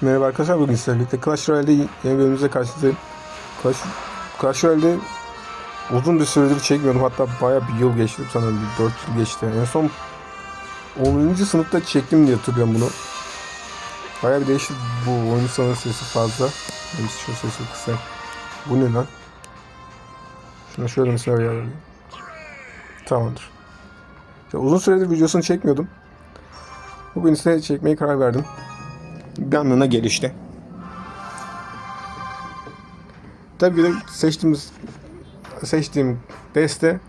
Merhaba arkadaşlar bugün sizlerle birlikte Clash Royale'de yeni bölümümüze karşınızdayım. Clash, Clash Royale'de uzun bir süredir çekmiyordum hatta baya bir yıl geçti sanırım bir 4 yıl geçti. En son 10. sınıfta çektim diye hatırlıyorum bunu. Baya bir değişti bu oyun sanırım sesi fazla. Neyse şu sesi kısa. Bu ne lan? Şuna şöyle mesela ayarlayayım. Tamamdır. Ya uzun süredir videosunu çekmiyordum. Bugün ise çekmeye karar verdim anlamına gelişti. Tabii de seçtiğimiz seçtiğim deste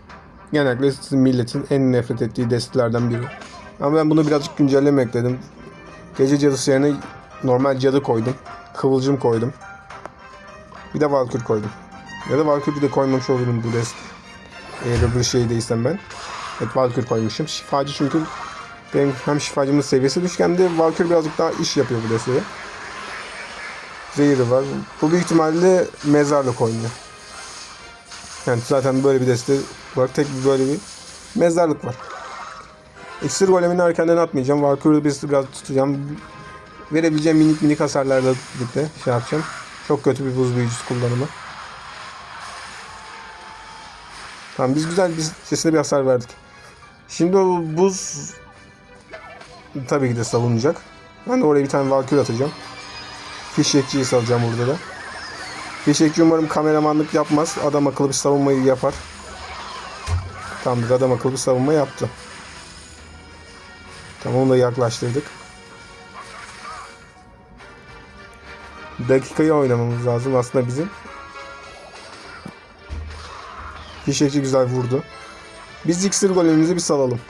genellikle sizin milletin en nefret ettiği destelerden biri. Ama ben bunu birazcık güncellemek ekledim. Gece cadısı yerine normal cadı koydum. Kıvılcım koydum. Bir de Valkür koydum. Ya da Valkür'ü de koymamış olurum bu dest. Eğer öbür şey değilsem ben. Evet Valkür koymuşum. Şifacı çünkü benim hem şifacımın seviyesi düşük hem de birazcık daha iş yapıyor bu destede. Zehiri var. Bu büyük ihtimalle mezarlık oynuyor. Yani zaten böyle bir deste var. Tek bir böyle bir mezarlık var. İksir golemini erkenden atmayacağım. Valkyrie'yi biz biraz tutacağım. Verebileceğim minik minik hasarlarla birlikte şey yapacağım. Çok kötü bir buz büyücüsü kullanımı. Tamam biz güzel bir sesine bir hasar verdik. Şimdi o buz tabii ki de savunacak. Ben de oraya bir tane Valkyrie atacağım. Fişekçiyi salacağım burada da. Fişekçi umarım kameramanlık yapmaz. Adam akıllı bir savunmayı yapar. Tamamdır adam akıllı bir savunma yaptı. Tamam onu da yaklaştırdık. Dakikayı oynamamız lazım aslında bizim. Fişekçi güzel vurdu. Biz iksir golümüzü bir salalım.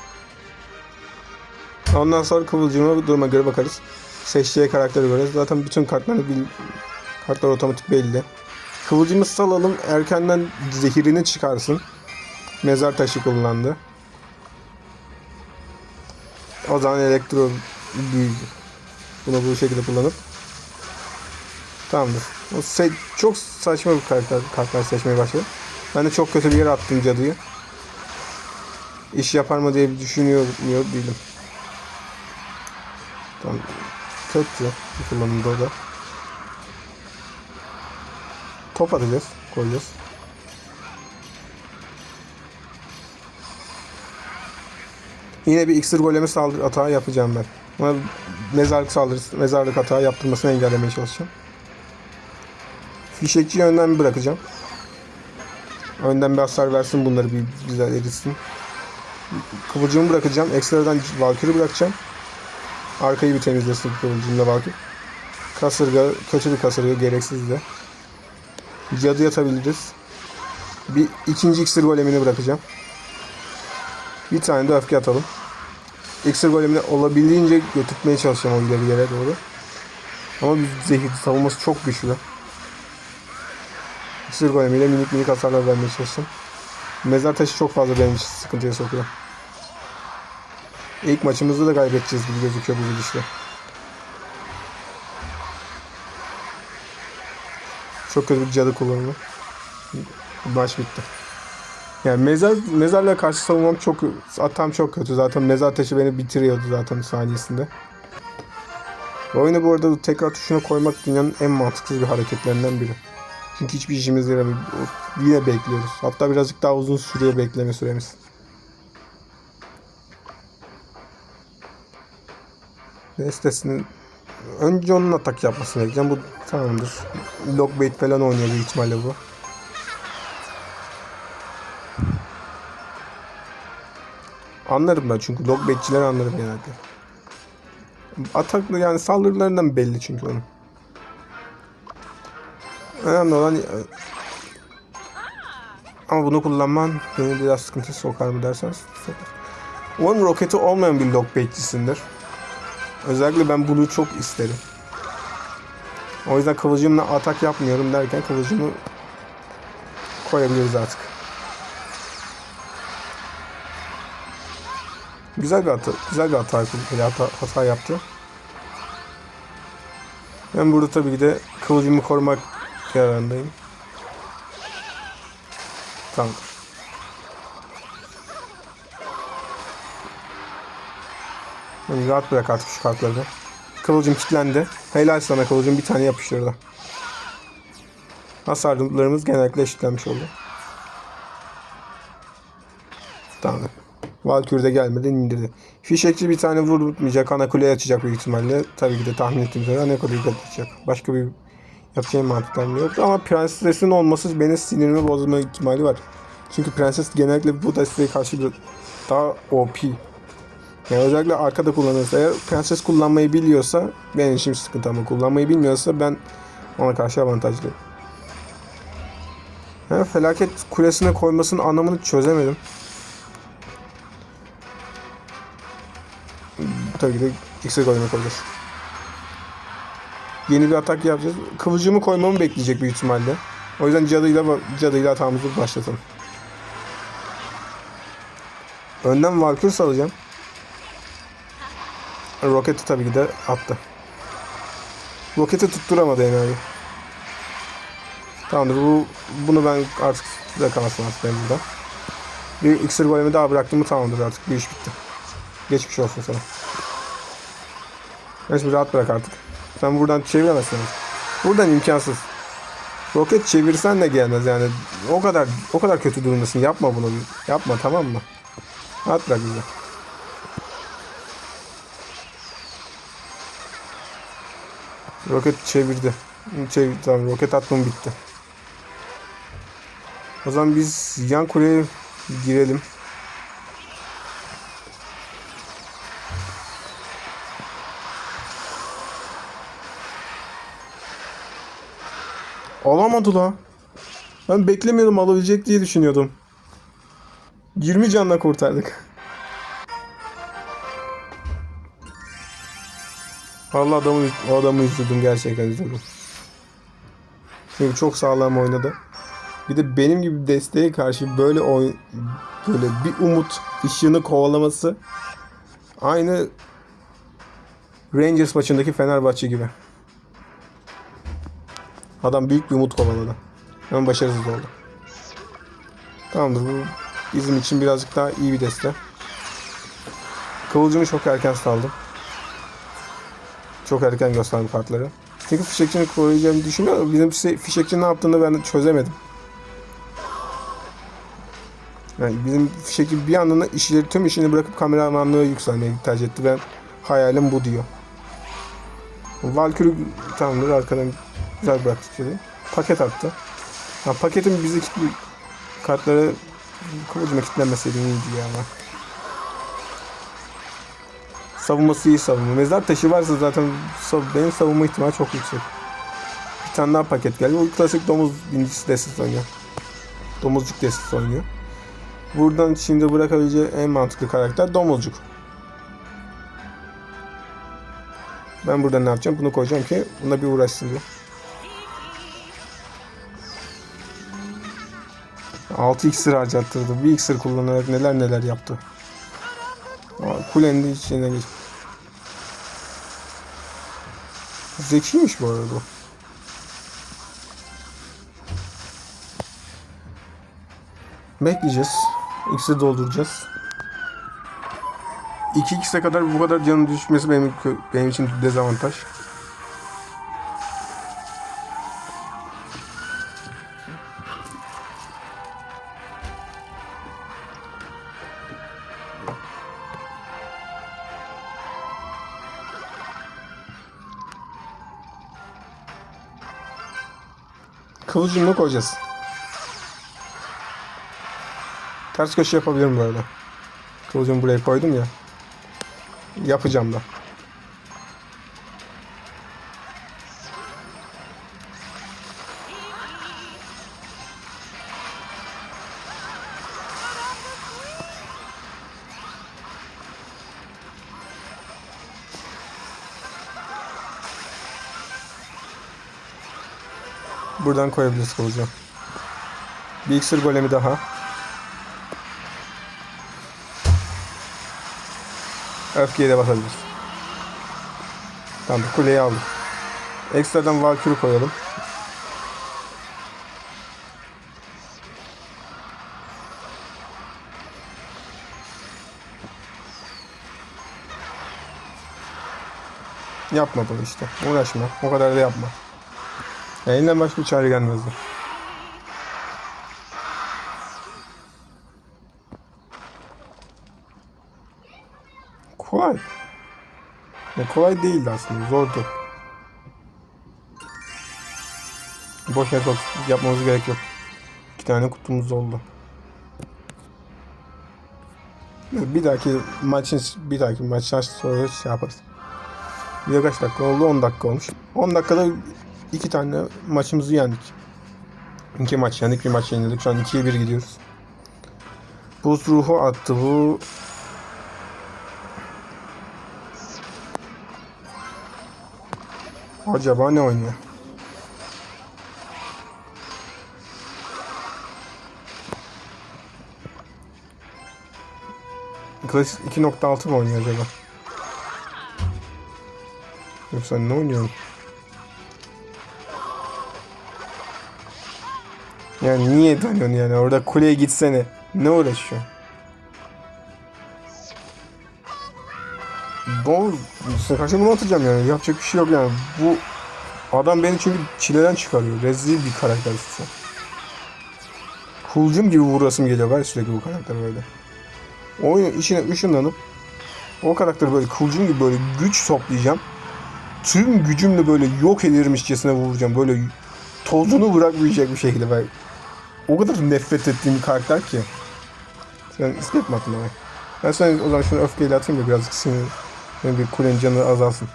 Ondan sonra kıvılcıma duruma göre bakarız. Seçeceği karakteri göre. Zaten bütün kartları bil... kartlar otomatik belli. Kıvılcımı salalım. Erkenden zehirini çıkarsın. Mezar taşı kullandı. O zaman elektro büyücü. Bunu bu şekilde kullanıp Tamamdır. O se- çok saçma bir karakter, kartlar seçmeye başladı. Ben de çok kötü bir yere attım cadıyı. İş yapar mı diye düşünüyor değilim. Tamam. Kötü o da. Top atacağız. Koyacağız. Yine bir iksir golemi saldırı atağı yapacağım ben. Ona mezarlık saldırısı, mezarlık atağı yaptırmasını engellemeye çalışacağım. Fişekçiyi önden bir bırakacağım. Önden bir hasar versin bunları bir güzel eritsin. Kıvılcımı bırakacağım. Ekstradan Valkyrie bırakacağım. Arkayı bir temizlesin kıvılcımla Valkyrie. Kasırga, kötü bir kasırga, gereksiz de. Cadı atabiliriz. Bir ikinci iksir golemini bırakacağım. Bir tane de öfke atalım. İksir golemini olabildiğince götürtmeye çalışacağım o ileri yere doğru. Ama zehir savunması çok güçlü. İksir golemiyle minik minik hasarlar vermeye çalışacağım. Mezar taşı çok fazla benim için sıkıntıya sokuyor. İlk maçımızda da kaybedeceğiz gibi gözüküyor bu gidişle. Çok kötü bir cadı kullanımı. Maç bitti. Yani mezar mezarla karşı savunmam çok atam çok kötü. Zaten mezar taşı beni bitiriyordu zaten saniyesinde. Oyunu bu arada tekrar tuşuna koymak dünyanın en mantıksız bir hareketlerinden biri. Çünkü hiçbir işimiz yaramıyor. Yine bekliyoruz. Hatta birazcık daha uzun sürüyor bekleme süremiz. Destesinin önce onun atak yapmasını bekleyeceğim. Bu tamamdır. Lockbait falan oynuyor büyük ihtimalle bu. Anlarım ben çünkü lockbaitçileri anlarım genelde. Ataklı yani saldırılarından belli çünkü onun. Önemli olan ama bunu kullanman beni biraz sıkıntı sokar mı derseniz sokar. Umarım olmayan bir lockbaitçisindir. Özellikle ben bunu çok isterim. O yüzden kıvılcımla atak yapmıyorum derken kıvılcımı koyabiliriz artık. Güzel bir hata, güzel bir hata, hata, hata yaptı. Ben burada tabii ki de kıvılcımı korumak yararındayım. Tamamdır. Yani rahat bırak artık şu kartları da. Kıvılcım kilitlendi. Helal sana Kıvılcım bir tane yapıştırdı. Hasarlarımız genellikle eşitlenmiş oldu. Tamam. Valkür de gelmeden indirdi. Fişekçi bir tane vurmayacak. Ana kuleyi açacak büyük ihtimalle. Tabii ki de tahmin ettiğim üzere ana kuleyi açacak. Başka bir yapacağım mantıklarım yok. Ama prensesin olması benim sinirimi bozma ihtimali var. Çünkü prenses genellikle bu desteğe karşı daha OP. Yani özellikle arkada kullanırsa eğer prenses kullanmayı biliyorsa benim için sıkıntı ama kullanmayı bilmiyorsa ben ona karşı avantajlıyım. Yani felaket kulesine koymasının anlamını çözemedim. Tabii ki de X'e golüne koyacağız. Yeni bir atak yapacağız. Kıvılcımı koymamı bekleyecek büyük ihtimalle. O yüzden cadıyla cadıyla hatamızı başlatalım. Önden Valkür salacağım. Roketi tabii ki de attı. Roketi tutturamadı enayi. Tamamdır bu bunu ben artık bırakamazsın artık ben burada. Bir iksir golemi daha bıraktım mı tamamdır artık bir iş bitti. Geçmiş olsun sana. Neyse rahat bırak artık. Sen buradan çeviremezsin. Buradan imkansız. Roket çevirsen de gelmez yani. O kadar o kadar kötü durumdasın. Yapma bunu. Yapma tamam mı? Rahat bırak bizi. Roket çevirdi. Çevir, tamam roket atmam bitti. O zaman biz yan kuleye girelim. Alamadı la. Ben beklemiyordum alabilecek diye düşünüyordum. 20 canla kurtardık. Vallahi adamı, o adamı üzüldüm gerçekten üzüldüm. Çünkü çok sağlam oynadı. Bir de benim gibi desteğe karşı böyle oy böyle bir umut ışığını kovalaması aynı Rangers maçındaki Fenerbahçe gibi. Adam büyük bir umut kovaladı. Ama başarısız oldu. Tamamdır bu bizim için birazcık daha iyi bir deste. Kıvılcımı çok erken saldım. Çok erken gösterdim kartları. Çünkü fişekçinin koruyacağını düşünüyorum. Bizim fişe- fişekçi ne yaptığını ben çözemedim. Yani bizim fişekçi bir anında işleri tüm işini bırakıp kameramanlığı yükselmeyi tercih etti. Ben hayalim bu diyor. Valkyrie tamamdır arkadan güzel bıraktı içeri. Paket attı. Ha, paketin bizi kilitli kartları kıvılcıma kilitlenmeseydi iyiydi ya ama. Savunması iyi savunma. Mezar taşı varsa zaten benim savunma ihtimali çok yüksek. Bir tane daha paket geldi. O klasik domuz binicisi destesi oynuyor. Domuzcuk destesi oynuyor. Buradan şimdi bırakabileceği en mantıklı karakter domuzcuk. Ben burada ne yapacağım? Bunu koyacağım ki buna bir uğraşsın diye. 6 iksir harcattırdı. Bir iksir kullanarak neler neler yaptı. Kulenin de içine Zekiymiş bu arada. Bekleyeceğiz. İksir dolduracağız. 2x'e kadar bu kadar canın düşmesi benim benim için dezavantaj. Kılıcımla koyacağız. Ters köşe yapabilirim böyle. Kılıcımı buraya koydum ya. Yapacağım da. Buradan koyabiliriz kılıcı. Bir iksir golemi daha. Öfkeyi de basabiliriz. Tamam kuleyi aldık. Ekstradan Valkyrie koyalım. Yapma bunu işte. Uğraşma. O kadar da yapma. Ya elinden başka bir çare gelmezdi. Kolay. Ya kolay değildi aslında. Zordu. Boş yere yapmamız gerek yok. İki tane kutumuz oldu. Bir dahaki maçın bir dahaki maçtan sonra şey yaparız. Bir kaç dakika oldu? 10 dakika olmuş. 10 dakikada iki tane maçımızı yendik. İki maç yendik, bir maç yenildik. Şu an 2'ye 1 gidiyoruz. Buz ruhu attı bu. Acaba ne oynuyor? Klasik 2.6 mı oynuyor acaba? Yoksa ne oynuyorum? Yani niye dönüyorsun yani? Orada kuleye gitsene. Ne uğraşıyor? Bu karşı bunu atacağım yani. Yapacak bir şey yok yani. Bu adam beni çünkü çileden çıkarıyor. Rezil bir karakter işte. Kulcum gibi vurasım geliyor var sürekli bu karakter böyle. Oyun içine ışınlanıp o karakteri böyle kulcum gibi böyle güç toplayacağım. Tüm gücümle böyle yok edilmişçesine vuracağım. Böyle tozunu bırakmayacak bir şekilde ben. O kadar nefret ettiğim bir karakter ki. Sen istek mi attın? Ben sana o zaman şunu öfkeyle atayım da birazcık sinir. Benim bir kulenin canı azalsın.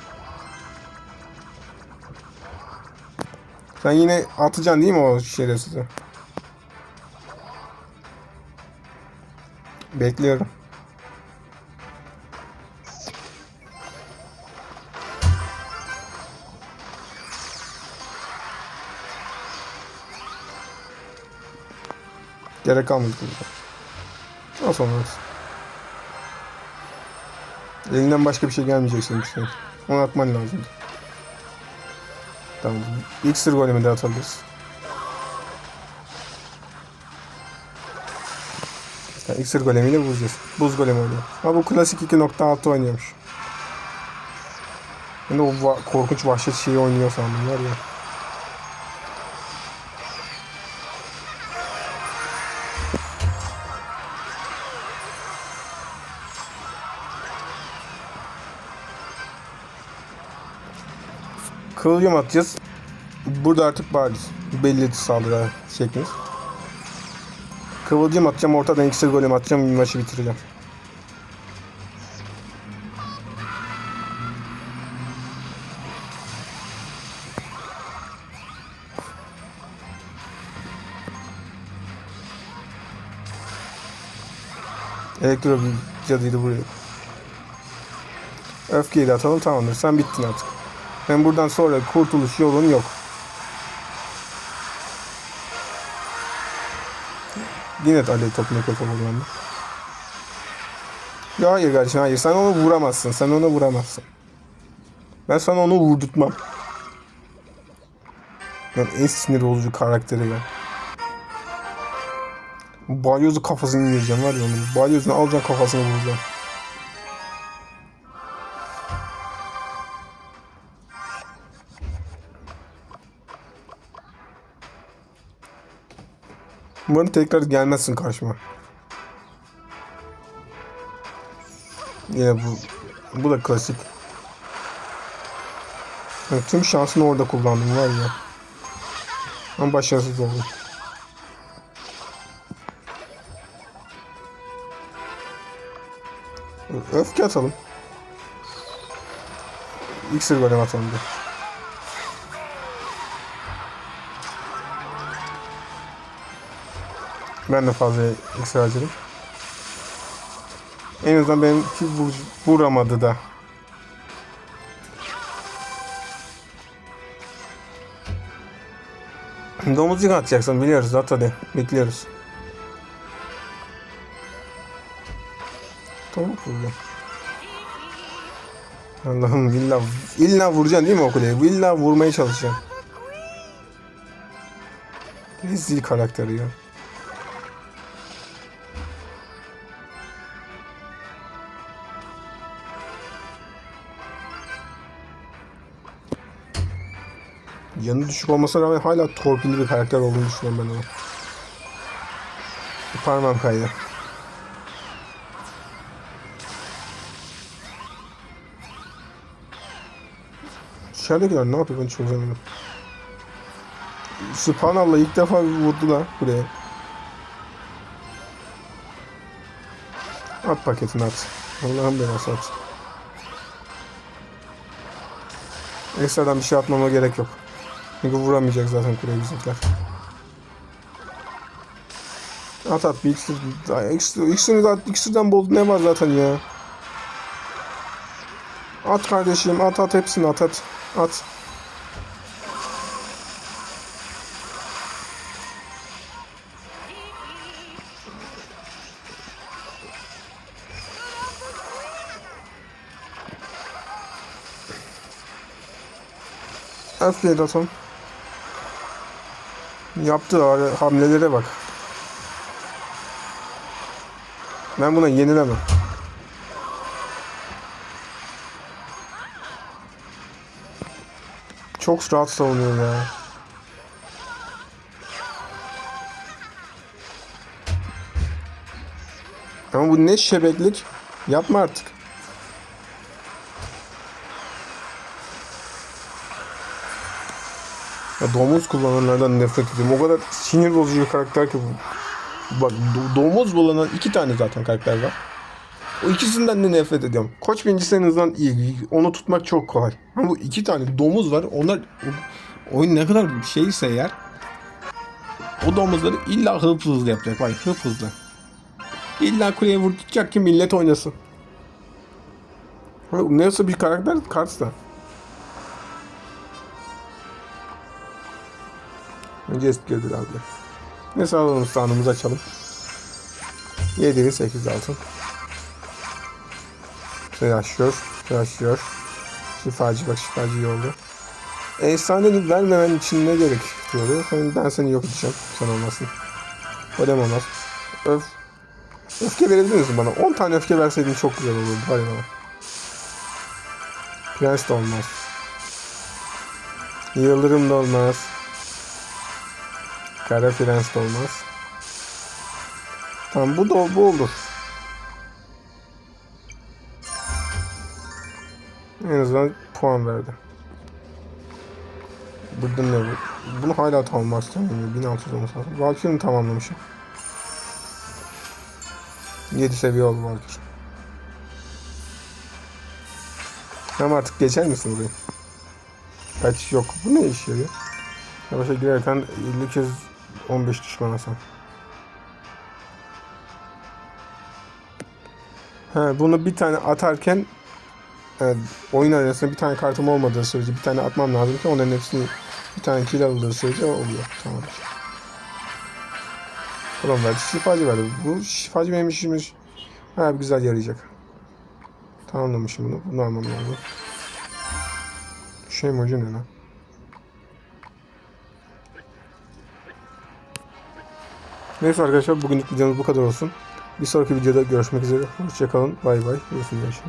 Sen yine atacaksın değil mi o şerefsizi? Bekliyorum. Gerek kalmadı burada. O sonra olsun. Elinden başka bir şey gelmeyecek senin için. Onu atman lazım. Tamam. İlk sır golemi de atabiliriz. Yani iksir golemiyle vuracağız. Buz golemi oluyor. Ama bu klasik 2.6 oynuyormuş. Ben de o va- korkunç vahşet şeyi oynuyor sandım var ya. Kıvılcım atacağız. Burada artık bariz. Belli saldırı şeklimiz. Kıvılcım atacağım, ortadan iksir golem atacağım, maçı bitireceğim. Elektro cadıydı buraya. Öfkeyi de atalım tamamdır. Sen bittin artık. Ben buradan sonra kurtuluş yolun yok. Yine alev topuna kötü kullandı. Ya hayır kardeşim hayır sen onu vuramazsın. Sen onu vuramazsın. Ben sana onu vurdurtmam. Lan en sinir bozucu karakteri ya. Balyozu kafasını indireceğim var ya onun. Balyozunu alacağım kafasını vuracağım. Umarım tekrar gelmezsin karşıma. Yine bu bu da klasik. Yani tüm şansını orada kullandım var ya. Ama başarısız oldum. Öfke atalım. İksir golem atalım bir. Ben de fazla iksir harcadım. En azından benimki vur, vuramadı da. Domuzcuk atacaksın biliyoruz at hadi bekliyoruz. Tavuk vurdu. Allah'ım illa, illa vuracaksın değil mi o kuleye? İlla vurmaya çalışacaksın. Rezil karakteri ya. Yanı düşük olmasına rağmen hala torpilli bir karakter olduğunu düşünüyorum ben onu. Parmağım kaydı. Dışarıdakiler ne yapıyor ben çözemedim. Subhanallah ilk defa vurdular buraya. At paketini at. Allah'ım belası at. Ekstradan bir şey atmama gerek yok. Çünkü vuramayacak zaten kuleye bizimkiler. At at bir iksir. İksir iksirini de at. İksirden bol ne var zaten ya. At kardeşim at at hepsini at at. At. Öfkeyi de atalım. Yaptığı hamlelere bak. Ben buna yenilemem. Çok rahat savunuyor ya. Ama bu ne şebeklik? Yapma artık. Ya domuz kullananlardan nefret ediyorum. O kadar sinir bozucu bir karakter ki bu. Bak do- domuz kullanan iki tane zaten karakter var. O ikisinden de nefret ediyorum. Koç birincisi en azından iyi. Onu tutmak çok kolay. Ama bu iki tane domuz var. Onlar oyun ne kadar şeyse eğer o domuzları illa hıp hızlı yapacak. Bak hıp hızlı. İlla kuleye vurduracak ki millet oynasın. Nasıl bir karakter? Kartsa. Eski ödül aldı. Neyse alalım standımızı açalım. 7 8 altın. Tıraşıyor. Tıraşıyor. Şifacı bak şifacı iyi oldu. Efsanelik vermemen için ne gerek diyordu. Ben, ben seni yok edeceğim. Sen olmasın. Ödem olmaz. Öf. Öfke verebilir misin bana? 10 tane öfke verseydin çok güzel olurdu. Hadi bana. Prens de olmaz. Yıldırım da olmaz. Kara prens de olmaz. Tamam bu da bu olur. En azından puan verdi. Burada ne var? Bunu hala tamamlamak istemiyorum. 1600 olması lazım. Valkyrie'ni tamamlamışım. 7 seviye oldu Valkyrie. Ama artık geçer misin burayı? Kaç yok. Bu ne iş yarıyor? Savaşa girerken 50 kez 15 düşman hasar. He, bunu bir tane atarken e, oyun arasında bir tane kartım olmadığı sürece bir tane atmam lazım ki onların hepsini bir tane kill aldığı sürece oluyor. Tamam verdi. Şifacı verdi. Bu şifacı benim işimiz ha, güzel yarayacak. Tamamlamışım bunu. Bunu almam lazım. Şey emoji ne lan? Neyse arkadaşlar bugünlük videomuz bu kadar olsun. Bir sonraki videoda görüşmek üzere. Hoşçakalın. Bay bay. Görüşürüz.